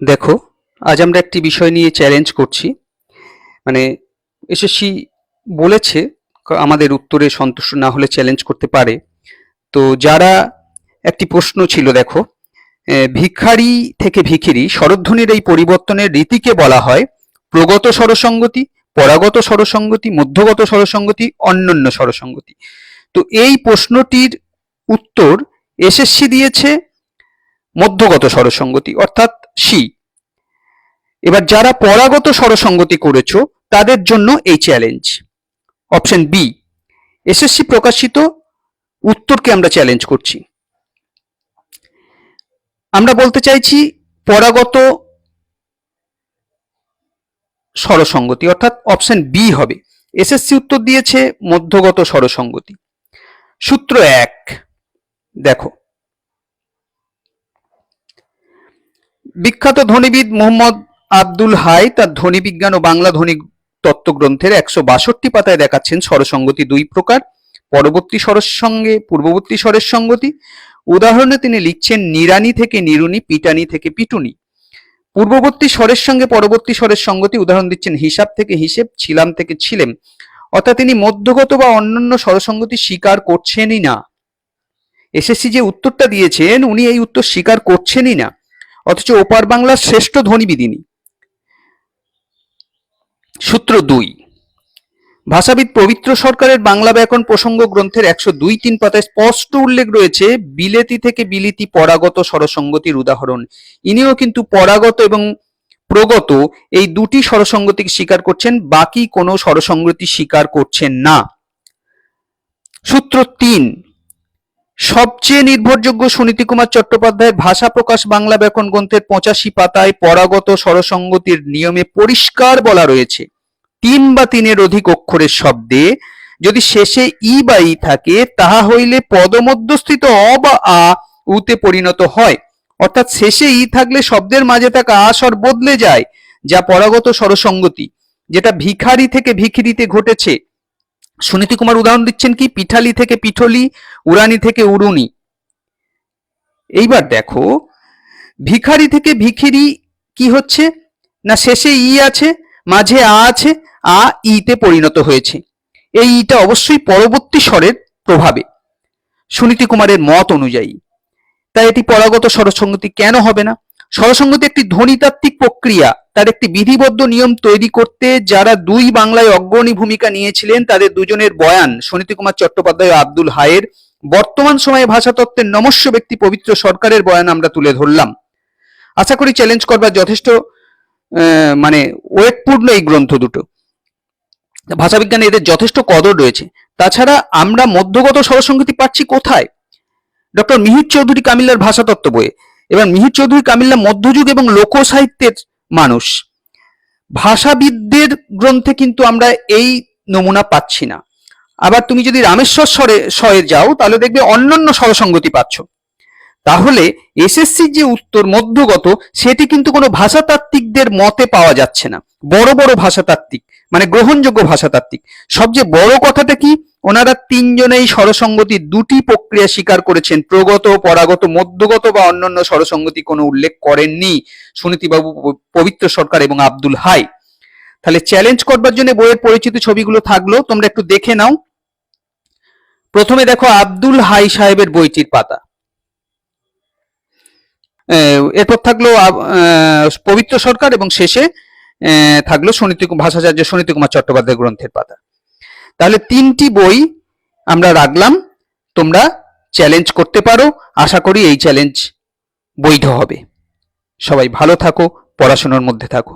দেখো, আজ আমরা একটি বিষয় নিয়ে চ্যালেঞ্জ করছি। মানে এসএসসি বলেছে আমাদের উত্তরে সন্তুষ্ট না হলে চ্যালেঞ্জ করতে পারে। তো যারা একটি প্রশ্ন ছিল, দেখো ভিখারি থেকে ভিখিরি স্বরধ্বনির এই পরিবর্তনের রীতিকে বলা হয় প্রগত স্বরসঙ্গতি, পরাগত স্বরসঙ্গতি, মধ্যগত স্বরসঙ্গতি অন্যান্য স্বরসঙ্গতি। তো এই প্রশ্নটির উত্তর এসএসসি দিয়েছে মধ্যগত স্বরসঙ্গতি, অর্থাৎ সি। এবার যারা পরাগত স্বরসঙ্গতি করেছ, তাদের জন্য এই চ্যালেঞ্জ অপশন বি এসএসসি প্রকাশিত উত্তরকে আমরা চ্যালেঞ্জ করছি। আমরা বলতে চাইছি পরাগত স্বরসঙ্গতি, অর্থাৎ অপশন বি হবে। এসএসসি উত্তর দিয়েছে মধ্যগত স্বরসঙ্গতি। সূত্র এক, দেখো বিখ্যাত ধ্বনিবিদ মোহাম্মদ আব্দুল হাই তার ধ্বনি বিজ্ঞান ও বাংলা ধ্বনি তত্ত্ব গ্রন্থের একশো বাষট্টি পাতায় দেখাচ্ছেন স্বরসঙ্গতি দুই প্রকার, পরবর্তী স্বরের সঙ্গে পূর্ববর্তী স্বরের সঙ্গতি উদাহরণে তিনি লিখছেন, নিরানি থেকে নিরুনি, পিটানি থেকে পিটুনি। পূর্ববর্তী স্বরের সঙ্গে পরবর্তী স্বরের সঙ্গতি, উদাহরণ দিচ্ছেন, হিসাব থেকে হিসেব, ছিলাম থেকে ছিলেম। অর্থাৎ তিনি মধ্যগত বা অন্যান্য স্বরসঙ্গতি স্বীকার করছেনই না। এসএসসি যে উত্তরটা দিয়েছেন, উনি এই উত্তর স্বীকার করছেনই না। অথচ ওপার বাংলার শ্রেষ্ঠ ধ্বনিবিদিনী সূত্র দুই। ভাষাবিদ পবিত্র সরকারের বাংলা ব্যাকরণ প্রসঙ্গ গ্রন্থের একশো দুই তিন পাতায় স্পষ্ট উল্লেখ রয়েছে, বিলেতি থেকে বিলিতি পরাগত স্বরসঙ্গতির উদাহরণ। ইনিও কিন্তু পরাগত এবং প্রগত এই দুটি স্বরসঙ্গতিকে স্বীকার করছেন, বাকি কোনো স্বরসঙ্গতি স্বীকার করছেন না। সূত্র তিন। সবচেয়ে নির্ভরযোগ্য সুনীতি কুমার চট্টোপাধ্যায়ের ভাষা প্রকাশ বাংলা ব্যাকরণ গ্রন্থের পঁচাশি পাতায় পরাগত স্বরসঙ্গতির নিয়মে পরিষ্কার বলা রয়েছে, তিন বা তিনের অধিক অক্ষরের শব্দে যদি শেষে ই বা ই থাকে, তাহা হইলে পদমধ্যস্থিত অ বা আ উতে পরিণত হয়। অর্থাৎ শেষে ই থাকলে শব্দের মাঝে থাকা আ স্বর বদলে যায়, যা পরাগত স্বরসঙ্গতি, যেটা ভিখারি থেকে ভিখিরিতে ঘটেছে। সুনীতি কুমার উদাহরণ দিচ্ছেন কি? পিঠালি থেকে পিঠলি, উড়ানি থেকে উড়ুনি। এইবার দেখো, ভিখারি থেকে ভিখিরি কি হচ্ছে? না শেষে ই আছে, মাঝে আ আছে, আ ইতে পরিণত হয়েছে। এই ইটা অবশ্যই পরবর্তী স্বরের প্রভাবে। সুনীতি কুমারের মত অনুযায়ী। তাই এটি পরাগত স্বরসঙ্গতি কেন হবে না? স্বরসঙ্গতি একটি ধ্বনিতাত্ত্বিক প্রক্রিয়া। তার একটি বিধিবদ্ধ নিয়ম তৈরি করতে যারা দুই বাংলায় অগ্রণী ভূমিকা নিয়েছিলেন, তাদের দুজনের বয়ান সুনীতি কুমার চট্টোপাধ্যায় ও আব্দুল হায়ের। বর্তমান সময়ে ভাষাতত্ত্বের নমস্য ব্যক্তি পবিত্র সরকারের বয়ান আমরা তুলে ধরলাম। আশা করি চ্যালেঞ্জ করবার যথেষ্ট মানে ওয়েটপূর্ণ এই গ্রন্থ দুটো। ভাষাবিজ্ঞানে এদের যথেষ্ট কদর রয়েছে। তাছাড়া আমরা মধ্যগত স্বরসঙ্গতি পাচ্ছি কোথায়? ডক্টর মিহির চৌধুরী কামিল্লার ভাষাতত্ত্ব বইয়ে। এবার মিহির চৌধুরী কামিল্লা মধ্যযুগ এবং লোক সাহিত্যের মানুষ। ভাষাবিদদের গ্রন্থে কিন্তু আমরা এই নমুনা পাচ্ছি না। আবার তুমি যদি রামেশ্বর স্বরে স্বরে যাও, তাহলে দেখবে অন্যান্য স্বরসঙ্গতি পাচ্ছ। তাহলে এসএসসি যে উত্তর মধ্যগত, সেটি কিন্তু কোনো ভাষাতাত্ত্বিকদের মতে পাওয়া যাচ্ছে না। বড় বড় ভাষাতাত্ত্বিক মানে গ্রহণযোগ্য ভাষাতাত্ত্বিক। সবচেয়ে বড় কথাটা কি? ওনারা তিনজনেই স্বরসঙ্গতির দুটি প্রক্রিয়া স্বীকার করেছেন, প্রগত, পরাগত, মধ্যগত বা অন্যান্য স্বরসঙ্গতি কোনো উল্লেখ করেননি সুনীতিবাবু পবিত্র সরকার এবং আব্দুল হাই। তাহলে চ্যালেঞ্জ করবার জন্য বইয়ের পরিচিত ছবিগুলো থাকল, তোমরা একটু দেখে নাও। প্রথমে দেখো আব্দুল হাই সাহেবের বইটির পাতা। এরপর থাকল পবিত্র সরকার এবং শেষে থাকল সুনীতি ভাষাচার্য সুনীতি কুমার চট্টোপাধ্যায় গ্রন্থের পাতা। তাহলে তিনটি বই আমরা রাখলাম। তোমরা চ্যালেঞ্জ করতে পারো। আশা করি এই চ্যালেঞ্জ বৈধ হবে। সবাই ভালো থাকো, পড়াশোনার মধ্যে থাকো।